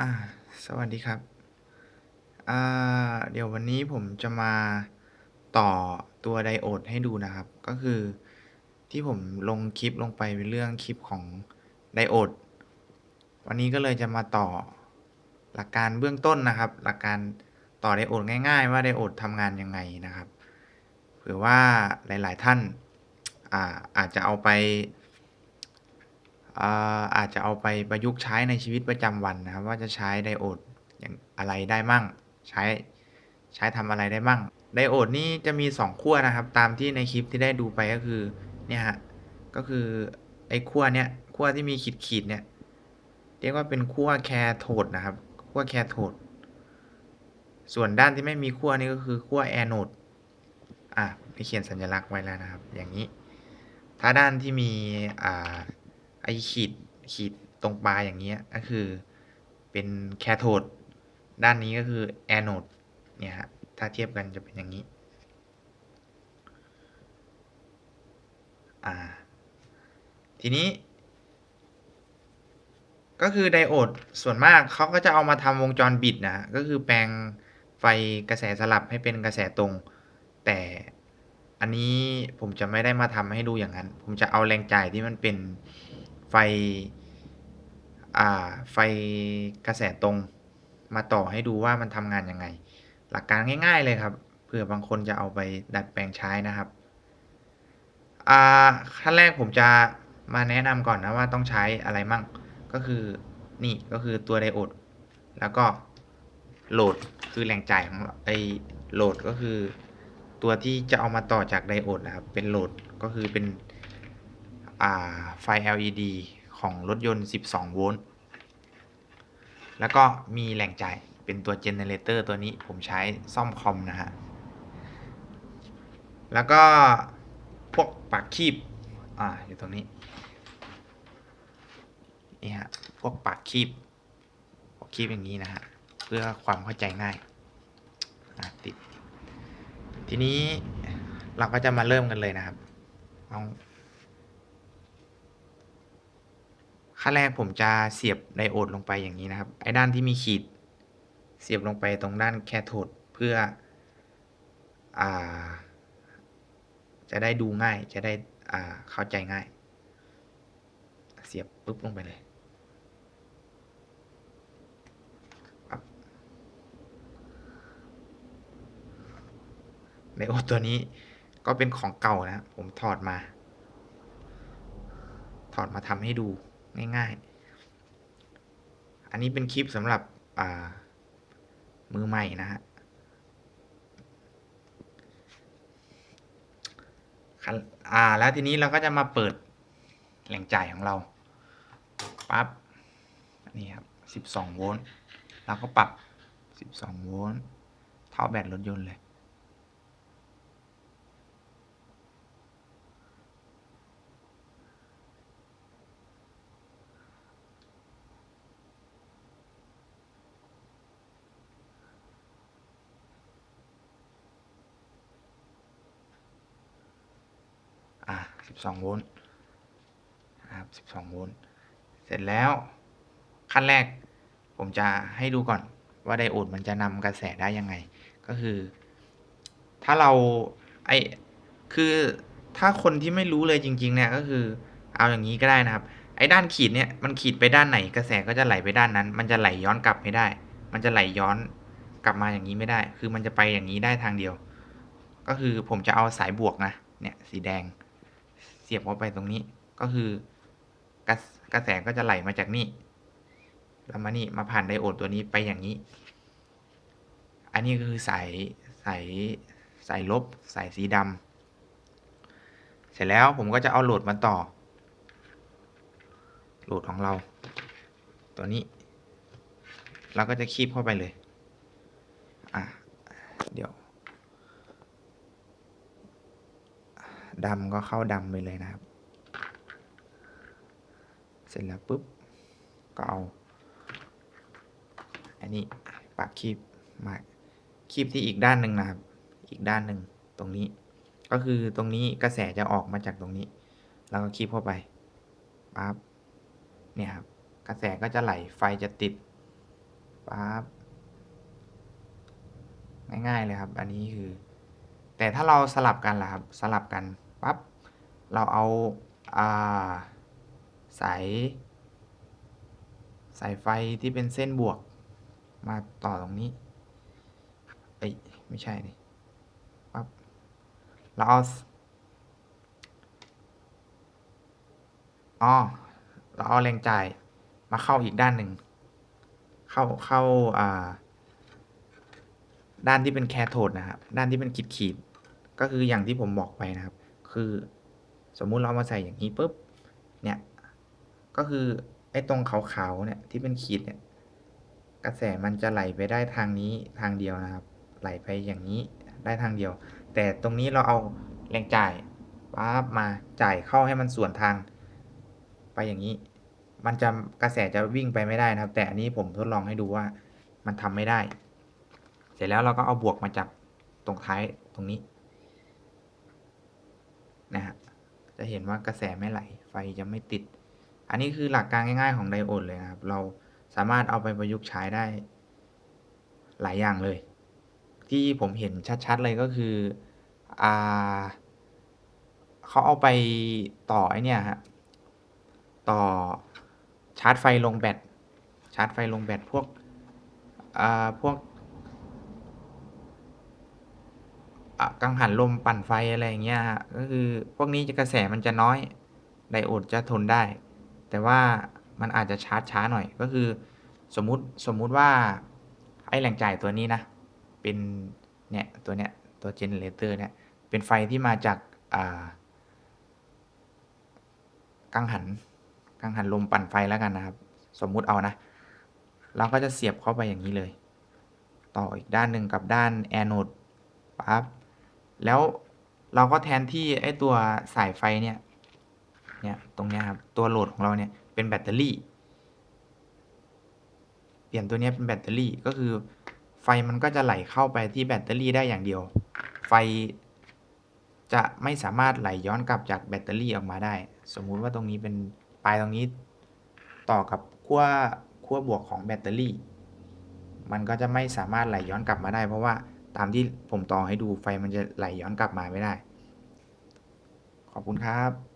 อ่า สวัสดีครับ อ่า เดี๋ยววันนี้ผมจะมาต่อตัวไดโอดให้ดูนะครับ ก็คือที่ผมลงคลิปลงไปเป็นเรื่องคลิปของไดโอด วันนี้ก็เลยจะมาต่อหลักการเบื้องต้นนะครับ หลักการต่อไดโอดง่าย ๆ ว่าไดโอดทำงานยังไงนะครับ เผื่อว่าหลาย ๆ ท่านอ่าอาจจะเอาไป อาจจะเอาไปประยุกต์ใช้ในชีวิตประจำวันนะครับ ว่าจะใช้ไดโอดอย่างอะไรได้มั่ง ใช้ใช้ทำอะไรได้มั่งไดโอดนี่จะมี 2 ขั้วนะครับ ตามที่ในคลิปที่ได้ดูไปก็คือเนี่ยฮะก็คือไอ้ขั้วเนี้ยขั้วที่มีขีดๆเนี่ยเรียกว่าเป็นขั้วแคโทดนะครับขั้วแคโทดส่วนด้านที่ไม่มีขั้วนี่ก็คือขั้วแอนโดอ่าไปเขียนสัญลักษณ์ไว้แล้วนะครับ อย่างนี้ ถ้าด้านที่มีอ่า ไอขีดขีดตรงปลายอย่างเงี้ยก็คือเป็นแคโทดด้านนี้ก็คือแอนโดเนี่ยครับถ้าเทียบกันจะเป็นอย่างนี้อ่าทีนี้ ก็คือไดโอดส่วนมากเขาก็จะเอามาทำวงจรบิดนะก็คือแปลงไฟกระแสสลับให้เป็นกระแสตรง แต่อันนี้ผมจะไม่ได้มาทำให้ดูอย่างนั้น ผมจะเอาแรงจ่ายที่มันเป็น ไฟอ่าไฟกระแสตรงมาต่อให้ดูว่ามันทำงานยังไง หลักการง่าย ๆ เลยครับเผื่อบางคนจะเอาไปดัดแปลงใช้นะครับอ่าขั้นแรกผมจะมาแนะนำก่อนนะว่าต้องใช้อะไรมั่งก็คือนี่ก็คือตัวไดโอด แล้วก็โหลดคือแรงจ่ายของไอโหลดก็คือ ตัวที่จะเอามาต่อจากไดโอดนะครับ เป็นโหลดก็คือเป็น ไฟ LED ของรถยนต์ 12 โวลต์ แล้วก็มีแหล่งจ่ายเป็นตัวเจเนเรเตอร์ตัวนี้ผมใช้ซ่อมคอมนะฮะ แล้วก็พวกปากคีบ อ่า อยู่ตรงนี้ นี่ฮะ พวกปากคีบปากคีบอย่างนี้นะฮะ เพื่อความเข้าใจง่ายอะติด ทีนี้เราก็จะมาเริ่มกันเลยนะครับ เอา ขั้นแรกผมจะเสียบไดโอดลงไปอย่างนี้นะครับ ไอ้ด้านที่มีขีดเสียบลงไปตรงด้านแคโทดเพื่ออจะได้ดูง่ายจะได้เข้าใจง่าย เสียบปุ๊บลงไปเลยไดโอดตัวนี้ก็เป็นของเก่านะ ผมถอดมา ถอดมาทำให้ดู ง่ายๆ อันนี้เป็นคลิปสำหรับมือใหม่นะฮะอ่า แล้วทีนี้เราก็จะมาเปิดแหล่งจ่ายของเรา ปั๊บ นี่ครับ 12 โวลต์เราก็ปรับ 12 โวลต์ เท่าแบตรถยนต์เลย อ่า 12 โวลต์นะครับ12 โวลต์ เสร็จแล้วขั้นแรกผมจะให้ดูก่อนว่าไดโอดมันจะนำกระแสได้ยังไง ก็คือ ถ้าเราไอคือถ้าคนที่ไม่รู้เลยจริง ๆ เนี่ยก็คือ เอาอย่างนี้ก็ได้นะครับ ไอ้ด้านขีดเนี่ยมันขีดไปด้านไหนกระแสก็จะไหลไปด้านนั้น มันจะไหลย้อนกลับไม่ได้ มันจะไหลย้อนกลับมาอย่างนี้ไม่ได้ คือมันจะไปอย่างนี้ได้ทางเดียว ก็คือผมจะเอาสายบวกนะ เนี่ยสีแดง เสียบเข้าไปตรงนี้ก็คือกระกระแสก็จะไหลมาจากนี่แล้วมานี่มาผ่านไดโอดตัวนี้ไปอย่างนี้ อันนี้ก็คือสายสายสายลบสายสีดำเสร็จแล้วผมก็จะเอาโหลดมาต่อ โหลดของเรา ตัวนี้ เราก็จะคีบเข้าไปเลย อะ เดี๋ยว ดำก็เข้าดำไปเลยนะครับ เสร็จแล้วปุ๊บ ก็เอา อันนี้ปากคีบมาคีบที่อีกด้านหนึ่งนะครับ อีกด้านหนึ่งตรงนี้ ก็คือตรงนี้กระแสจะออกมาจากตรงนี้ แล้วก็คีบเข้าไปปั๊บเนี่ยครับ กระแสก็จะไหลไฟจะติดปั๊บง่ายๆเลยครับ อันนี้คือ แต่ถ้าเราสลับกันล่ะครับ สลับกัน ปั๊บเราเอาอาสายสายไฟที่เป็นเส้นบวกมาต่อตรงนี้เอ้ยไม่ใช่นี่ปั๊บเราเอาอ๋อเราเอาแรงจ่ายมาเข้าอีกด้านหนึ่ง เข้าเข้าอ่าด้านที่เป็นแคโทดนะครับ ด้านที่เป็นขีดขีด ก็คืออย่างที่ผมบอกไปนะครับ คือ สมมุติเรามาใส่อย่างนี้ปุ๊บเนี่ยก็คือไอ้ตรงขาวๆเนี่ยที่เป็นขีดเนี่ยกระแสมันจะไหลไปได้ทางนี้ทางเดียวนะครับ ไหลไปอย่างนี้ได้ทางเดียว แต่ตรงนี้เราเอาแรงจ่ายปั๊บมาจ่ายเข้าให้มันส่วนทาง ไปอย่างนี้ มันจะกระแสจะวิ่งไปไม่ได้นะครับ แต่อันนี้ผมทดลองให้ดูว่ามันทำไม่ได้ เสร็จแล้วเราก็เอาบวกมาจับตรงท้ายตรงนี้ นะฮะจะเห็นว่ากระแสไม่ไหล ไฟจะไม่ติด อันนี้คือหลักการง่ายๆของไดโอดเลยนะครับ เราสามารถเอาไปประยุกต์ใช้ได้ หลายอย่างเลย ที่ผมเห็นชัดๆเลยก็คืออ่าเขาเอาไปต่อไอเนี่ยฮะต่อชาร์จไฟลงแบตชาร์จไฟลงแบตพวกอ่าพวก อะ กังหันลมปั่นไฟอะไรอย่างเงี้ยฮะก็คือพวกนี้จะกระแสมันจะน้อยไดโอดจะทนได้ แต่ว่ามันอาจจะชาร์จช้าหน่อยก็คือ สมมุติสมมุติว่าไอ้แหล่งจ่ายตัวนี้นะ เป็นเนี่ยตัวเนี้ยตัวเจเนเรเตอร์เนี่ยเป็นไฟที่มาจากอ่ากังหันกังหันลมปั่นไฟแล้วกันนะครับ สมมุติเอานะ เราก็จะเสียบเข้าไปอย่างนี้เลย ต่ออีกด้านหนึ่งกับด้านแอนโอดปั๊บ แล้วเราก็แทนที่ไอ้ตัวสายไฟเนี่ยเนี่ยตรงเนี้ยครับตัวโหลดของเราเนี่ยเป็นแบตเตอรี่ เปลี่ยนตัวเนี้ยเป็นแบตเตอรี่ก็คือไฟมันก็จะไหลเข้าไปที่แบตเตอรี่ได้อย่างเดียว ไฟจะไม่สามารถไหลย้อนกลับจากแบตเตอรี่ออกมาได้ สมมุติว่าตรงนี้เป็นปลายตรงนี้ต่อกับขั้วขั้วบวกของแบตเตอรี่ มันก็จะไม่สามารถไหลย้อนกลับมาได้ เพราะว่า ตามที่ผมต่อให้ดูไฟมันจะไหลย้อนกลับมาไม่ได้ ขอบคุณครับ